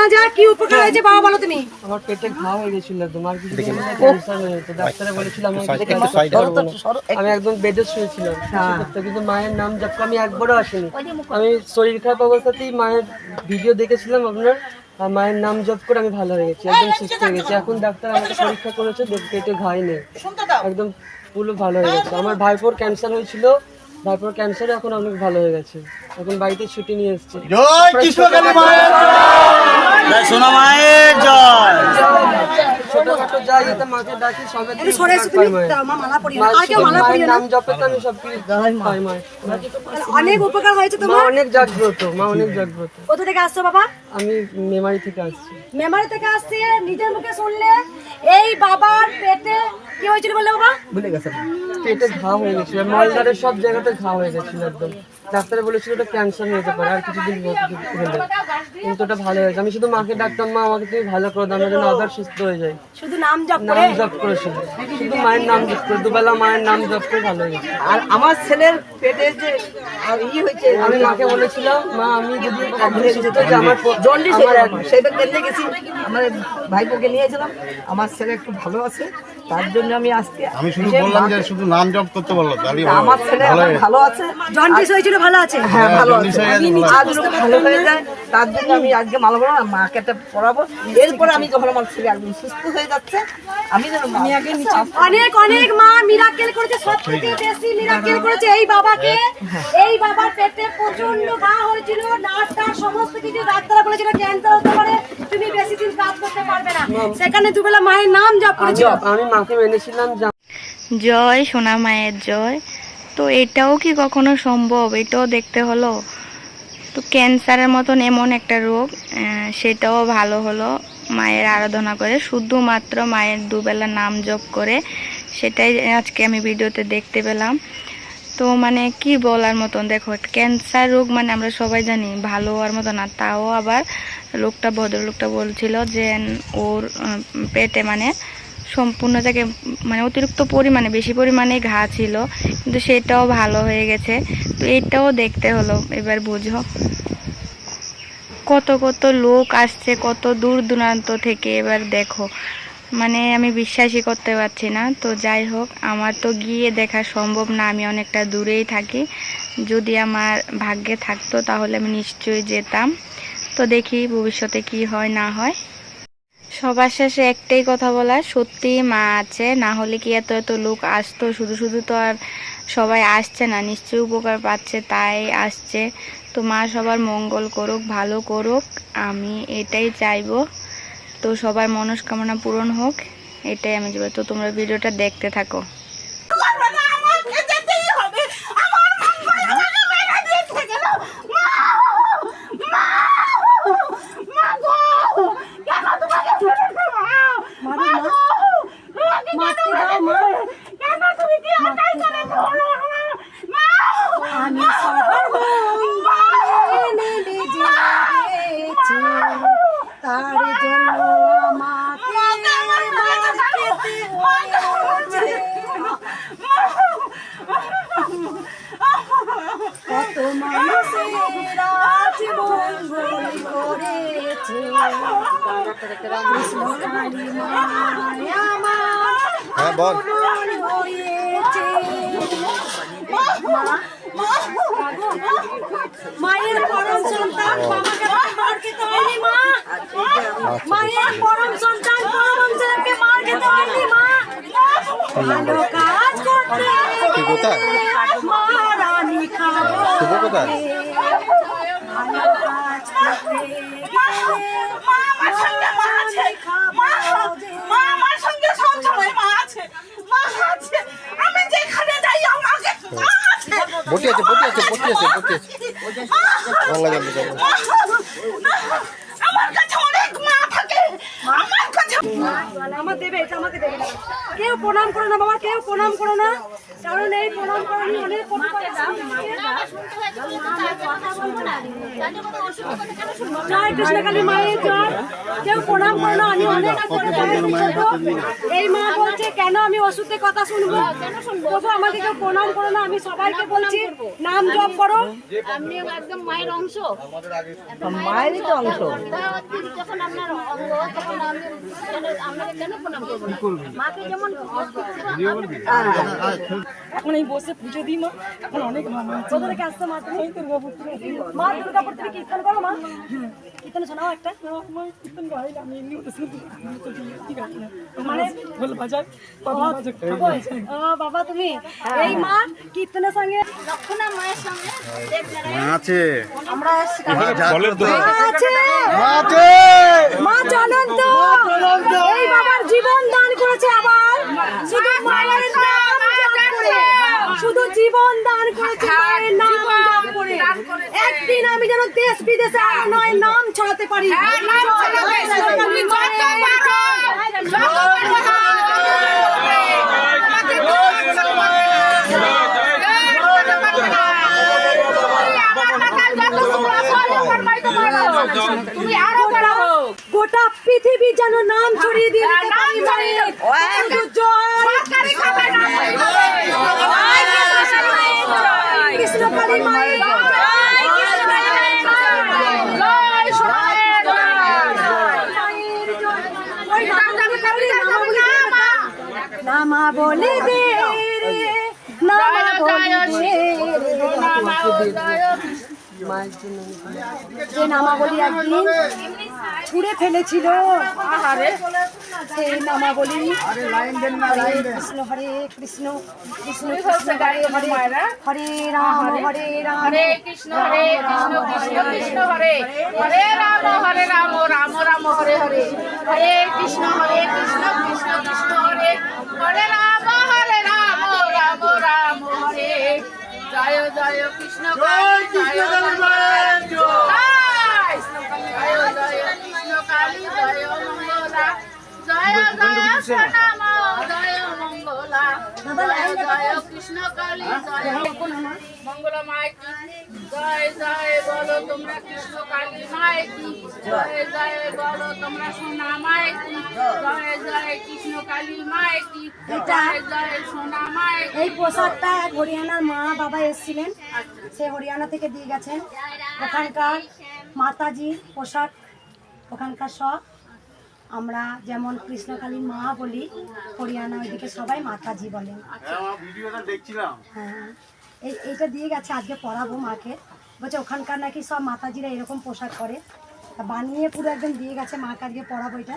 শোনা কি উপকার হয়েছে বাবা বলো তুমি। আমার পেটে ঘা হয়ে গেছিল একদম আর কিছু ক্যান্সার হয়ে ডাক্তারে বলেছিল আমি একদম বেডে শুয়েছিলাম। কিছু কিন্তু মায়ের নাম জপ আমি একবারও আসেনি। আমি শরীর খারাপ অবস্থাতেই মায়ের ভিডিও দেখেছিলাম আপনার। আর মায়ের নাম জপ করে আমি ভালো হয়ে গেছি একদম সুস্থ হয়ে গেছি এখন ডাক্তার আমাকে পরীক্ষা করেছে পেটে ঘাই নেই। একদম পুরো ভালো হয়ে গেছে। আমার ভাইপোর ক্যান্সার হয়েছিল। ভাইপোর ক্যান্সারে এখন অনেক ভালো হয়ে গেছে। এখন বাড়িতে ছুটি নিয়ে এসেছি। জয় কৃষ্ণকালী মায়ের জয়। সোনা মায়ের জয়। ছোটখাটো যাই যাতে মাকে ডাকি সবে একটু সরে তুমি। মা মালা পরিয়ে আর কেউ মালা পরিয়ে নাম জপে তো আমি সব কিছু পাই মায়ের। অনেক উপকার হয়েছে তোমার। অনেক জাগ্রত মা অনেক জাগ্রত। কোথা থেকে আসছো বাবা? আমি মেমারি থেকে আসছি। মেমারি থেকে আসছে নিজের মুখে শুনলে। এই বাবার পেটে কি হয়েছিল বললে বাবা? পেটে ঘা হয়ে গেছিল। মলদারের সব জায়গাতে ঘা হয়ে গেছিল একদম। ডাক্তারে বলেছিল ওটা ক্যান্সার হতে পারে আর কিছুদিন হলে কিন্তু ওটা ভালো হয়েছে আমি শুধু মাকে ডাকতাম মা আমাকে তুমি ভালো করে দাও যেন আবার সুস্থ হয়ে যাই শুধু নাম জপ নাম জপ করে শুধু। শুধু মায়ের নাম জপ করে দুবেলা মায়ের নাম জপ করে ভালো হয়ে আর আমার ছেলের পেটে যে আর ই হয়েছে আমি মাকে বলেছিলাম মা আমি যদি হয়ে আমার জন্ডিস হয়ে। সেটা কেন্দ্রে গেছি। আমার ভাইপোকে নিয়েছিলাম। আমার ছেলে একটু ভালো আছে। তার জন্য আমি আজকে আমি শুধু বললাম যে শুধু নাম জপ করতে বলল তাহলে আমার ছেলে ভালো ভালো আছে। জন্ডিস হয়েছিল ভালো আছে? হ্যাঁ ভালো আছে। হয়ে ভালো আজ ভালো হয়ে যায় তার জন্য আমি আজকে মালা বলো না মাকে একটা পড়াবো। এরপর আমি যখন আমার ছেলে একদম সুস্থ হয়ে যাচ্ছে আমি যেন আমি আগে অনেক অনেক মা মিরাকেল করেছে সব থেকে বেশি মিরাকেল করেছে এই বাবাকে। এই বাবার পেটে প্রচণ্ড ঘা হয়েছিল নার্স সমস্ত কিছু ডাক্তাররা বলেছিল ক্যান্সার হতে পারে। তুমি বেশি দিন কাজ করতে পারবে না। সেখানে দুবেলা মায়ের নাম জপ করেছিল আমি মাকে মেনেছিলাম জয় সোনা মায়ের জয়। তো এটাও কি কখনো সম্ভব? এটাও দেখতে হলো? তো ক্যান্সারের মতন এমন একটা রোগ সেটাও ভালো হলো মায়ের আরাধনা করে। শুধুমাত্র মায়ের দুবেলা নাম জপ করে সেটাই আজকে আমি ভিডিওতে দেখতে পেলাম। তো মানে কি বলার মতন, দেখো ক্যান্সার রোগ মানে আমরা সবাই জানি, ভালো হওয়ার মতো না। তাও আবার লোকটা, ভদ্রলোকটা বলছিল যে ওর পেটে মানে সম্পূর্ণ জায়গায় মানে অতিরিক্ত পরিমাণে, বেশি পরিমাণে ঘা ছিল, কিন্তু সেটাও ভালো হয়ে গেছে। তো এটাও দেখতে হলো, এবার বুঝো। কত কত লোক আসছে, কত দূর দূরান্ত থেকে এবার দেখো। মানে আমি বিশ্বাসই করতে পারছি না। তো যাই হোক, আমার তো গিয়ে দেখা সম্ভব না, আমি অনেকটা দূরেই থাকি। যদি আমার ভাগ্যে থাকতো তাহলে আমি নিশ্চয়ই যেতাম। তো দেখি ভবিষ্যতে কি হয়, না হয়। সবার শেষে একটাই কথা বলা সত্যি মা আছে, না হলে কি এত এত লোক আসতো? শুধু শুধু তো আর সবাই আসছে না, নিশ্চয়ই উপকার পাচ্ছে, তাই আসছে। তো মা সবার মঙ্গল করুক, ভালো করুক, আমি এটাই চাইব। তো সবার মনস্কামনা পূরণ হোক এটাই আমি চাইব তো তোমরা ভিডিওটা দেখতে থাকো আমি সবার মঙ্গলে নিজে গেছি, তার জন্য আমাকে মার খেতে হয়েছে। কত মানুষের আজ মঙ্গল করেছে। কৃষ্ণ কালী আমার হ্যাঁ হয়েছে মায়ের পরম সন্তান বাবাকে মার খেতে হয়নি মা। মায়ের পরম সন্তান পরম মার খেতে হয়নি মা। কাজ করতে মা। শুভ কোথায়? বটি আছে বটি আমার দেবে এটা আমাকে দেবে কেউ প্রণাম করো না বাবা কেউ প্রণাম করো না কারণ এই প্রণাম করণী অনেক জয় কৃষ্ণ কালী মায়ের জয়। কেউ প্রণাম করো না আমি অনেক। এই মা বলছে কেন আমি ওষুধের কথা শুনব? তবু আমাকে কেউ প্রণাম করো না আমি সবাইকে বলছি নাম জপ করো। আপনি একদম মায়ের অংশ। মায়েরই তো অংশ। যখন আপনার অঙ্গ তখন আমি আপনাকে কেন প্রণাম করব মাকে যেমন এখন এই বসে পুজো দিই মা। এখন অনেক ভালো আছে। কোথা থেকে আসছো মা তুমি? দুর্গাপুর থেকে মা দুর্গাপুর থেকে কীর্তন করো মা। কীর্তন শোনাও একটা। মা কীর্তন গাই আমি এমনি ওটা শুনতে ঠিক আছে মানে ঢোল বাজায় ও বাবা তুমি? এই মা কীর্তনের সঙ্গে লক্ষণা মায়ের সঙ্গে আছে। আমরা এসছি জলের দোকান মা আছে। আছে। মা চলন্ত। এই বাবার জীবন দান করেছে আবার। শুধু মায়ের নাম। জীবন দান জপ করে। একদিন আমি যেন দেশ বিদেশে আর নয় নাম ছড়াতে পারি। তুমি আরও বাড়াবো গোটা পৃথিবী যেন নাম ছড়িয়ে দিয়ে দিতে পারি মায়ের। শুধু জয় কৃষ্ণ কালী মায়ের নামা বলে দে নামা বলে দে যে নামাবলি একদিন ছুঁড়ে ফেলেছিল সেই নামাবলি হরে কৃষ্ণ হরে কৃষ্ণ কৃষ্ণ কৃষ্ণ হরে হরে হরে রাম হরে রাম হরে কৃষ্ণ হরে কৃষ্ণ কৃষ্ণ কৃষ্ণ হরে হরে রাম হরে রাম রাম রাম হরে হরে হরে কৃষ্ণ হরে কৃষ্ণ কৃষ্ণ কৃষ্ণ হরে হরে রাম হরে রাম রাম রাম হরে জয় জয় কৃষ্ণ কালী জয় মঙ্গলা কৃষ্ণ মায় কি জয় জয় বলো তোমরা কৃষ্ণ কালী মায় কি জয় জয় বলো তোমরা সোনা মায় কি জয় জয় কৃষ্ণ কালী মায় কি জয় জয় সোনা মায় এই পোশাকটা এক হরিয়ানার মা বাবা এসেছিলেন। সে হরিয়ানা থেকে দিয়ে গেছেন। ওখানকার মাতাজির পোশাক ওখানকার সব। আমরা যেমন কৃষ্ণকালী মা বলি হরিয়ানা ওইদিকে সবাই মাতাজি বলেন হ্যাঁ এই এইটা দিয়ে গেছে আজকে পড়াবো মাকে। বলছে ওখানকার নাকি সব মাতাজিরা এরকম পোশাক করে তা বানিয়ে পুরো একদম দিয়ে গেছে মাকে আজকে পড়াবো এটা।